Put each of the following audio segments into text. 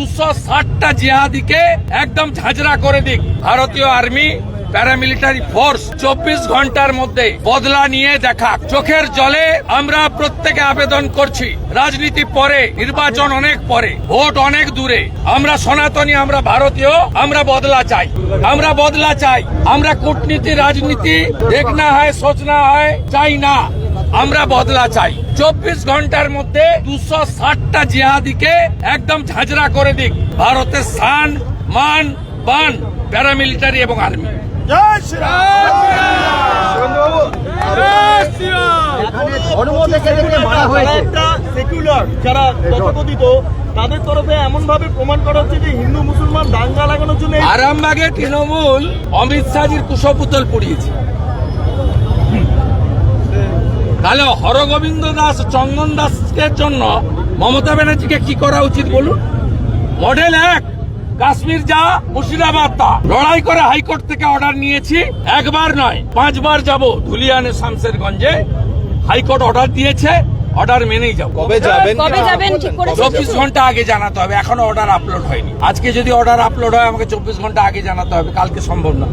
দুশো ষাটটা জিহাদিকে একদম ঝাঁঝরা করে দিক। ভারতীয় আর্মি প্যারামিলিটারি ফোর্স চব্বিশ ঘণ্টার মধ্যে বদলা নিয়ে দেখা চোখের জলে আমরা প্রত্যেকে আবেদন করছি, রাজনীতি পরে, নির্বাচন অনেক পরে, ভোট অনেক দূরে। আমরা সনাতনী, আমরা ভারতীয়, আমরা বদলা চাই। আমরা বদলা চাই। আমরা কূটনীতি, রাজনীতি দেখনা হয় সোচনা হয়, চাই না। আমরা বদলা চাই। চব্বিশ ঘণ্টার মধ্যে দুশো ষাটটা জিহাদিকে একদম ঝাঁঝরা করে দিক। ভারতের সান মান বান প্যারামিলিটারি এবং আর্মি। যারা তথাকথিত তাদের তরফে এমন ভাবে প্রমাণ করা হচ্ছে যে হিন্দু মুসলমান দাঙ্গা লাগানোর জন্য আরামবাগে তৃণমূল অমিত শাহজির কুশপুতল পড়িয়েছে। তাহলে হরগোবিন্দ দাস চন্দন দাসকে জন্য মমতা ব্যানার্জিকে কি করা উচিত বলুন? মডেল এক কাশ্মীর যা মুর্শিদাবাদ তা। লড়াই করে হাইকোর্ট থেকে অর্ডার নিয়েছি একবার নয় পাঁচবার যাব ধুলিয়ানে শামসেরগঞ্জে। হাইকোর্ট অর্ডার দিয়েছে অর্ডার মেনেই যাব। কবে যাবেন? কবে যাবেন? ঠিক করেছেন চব্বিশ ঘণ্টা আগে জানাতে হবে। এখনও অর্ডার আপলোড হয়নি। আজকে যদি অর্ডার আপলোড হয় আমাকে চব্বিশ ঘণ্টা আগে জানাতে হবে। কালকে সম্ভব না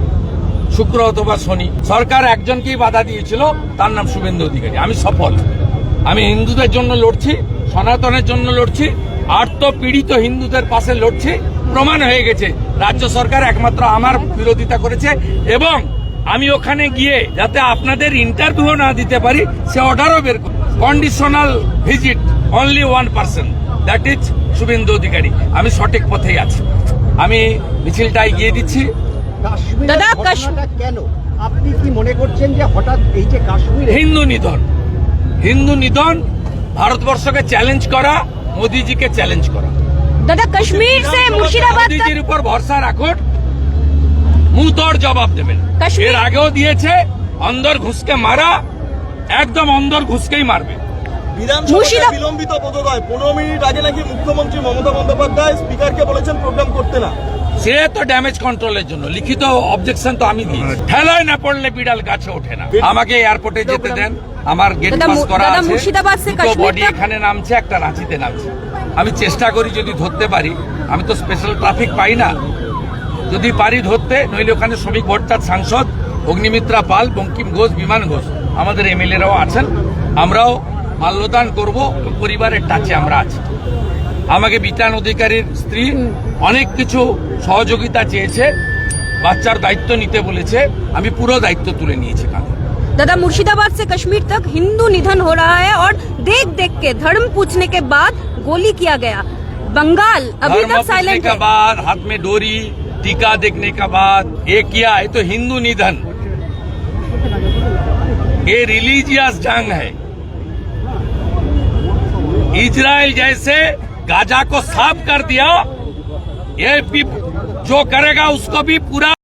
শুক্র অথবা শনি, সরকার একজনকেই বাধা দিয়েছিল, তার নাম শুভেন্দু অধিকারী। আমি সফল। আমি হিন্দুদের জন্য লড়ছি, সনাতনের জন্য লড়ছি আর্ত পীড়িত হিন্দুদের পাশে লড়ছি, প্রমাণ হয়ে গেছে। রাজ্য সরকার একমাত্র আমার বিরোধিতা করেছে এবং আমি ওখানে গিয়ে যাতে আপনাদের ইন্টারভিউ না দিতে পারি, সে অর্ডারও বের conditional visit only one person that is Suvendu Adhikari. আমি সঠিক পথেই আছি। আমি মিছিলটা গিয়ে দিচ্ছি। দাদা কেন? আপনি কি মনে করছেন যে হঠাৎ এই যে কাশ্মীর হিন্দু নিধন। হিন্দু নিধন ভারতবর্ষকে চ্যালেঞ্জ করা মোদিজিকে চ্যালেঞ্জ করা। দাদা কাশ্মীর সে মুর্শিদাবাদ মোদিজির উপর ভরসা রাখুন। মুতর জবাব দেবেন। এর আগেও দিয়েছে অন্দর ঘুষকে মারা একদম অন্দর ঘুষকেই মারবে। বিধানসভা বিলম্বিত পদদয়। পনেরো মিনিট আগে নাকি মুখ্যমন্ত্রী মমতা বন্দ্যোপাধ্যায় স্পিকারকে বলেছেন প্রোগ্রাম করতে না। সে তো ড্যামেজ কন্ট্রোলের জন্য। লিখিত অবজেকশন তো আমি দিই। ঠেলায় না পড়লে বিড়াল গাছে ওঠে না। আমাকে এয়ারপোর্টে যেতে দেন। আমার গেট পাস করা আছে। দুটো কাশ্মীর বডি এখানে নামছে একটা রাঁচিতে নামছে। আমি চেষ্টা করি যদি ধরতে পারি। আমি তো স্পেশাল ট্রাফিক পাই না। যদি পারি ধরতে নইলে ওখানে শ্রমিক ভট্টার সাংসদ অগ্নিমিত্রা পাল বঙ্কিম ঘোষ বিমান ঘোষ আমাদের এমএলএরাও আছেন। আমরাও মাল্যদান করব পরিবারের টাচে আমরা আছি। আমাকে বিতান অধিকারীর স্ত্রী অনেক কিছু সহযোগিতা চেয়েছে বাচ্চার দায়িত্ব নিতে বলেছে আমি পুরো দায়িত্ব তুলে নিয়েছি কাঁধে दादा मुर्शिदाबाद से कश्मीर तक हिंदू निधन हो रहा है और देख देख के धर्म पूछने के बाद गोली किया गया बंगाल अभी धर्म तक पूछने साइलेंट के है बाद हाथ में डोरी टीका देखने के बाद ये किया ये तो हिंदू निधन ये रिलीजियस जंग है इजराइल जैसे गाजा को साफ़ कर दिया। ये भी जो करेगा उसको भी पूरा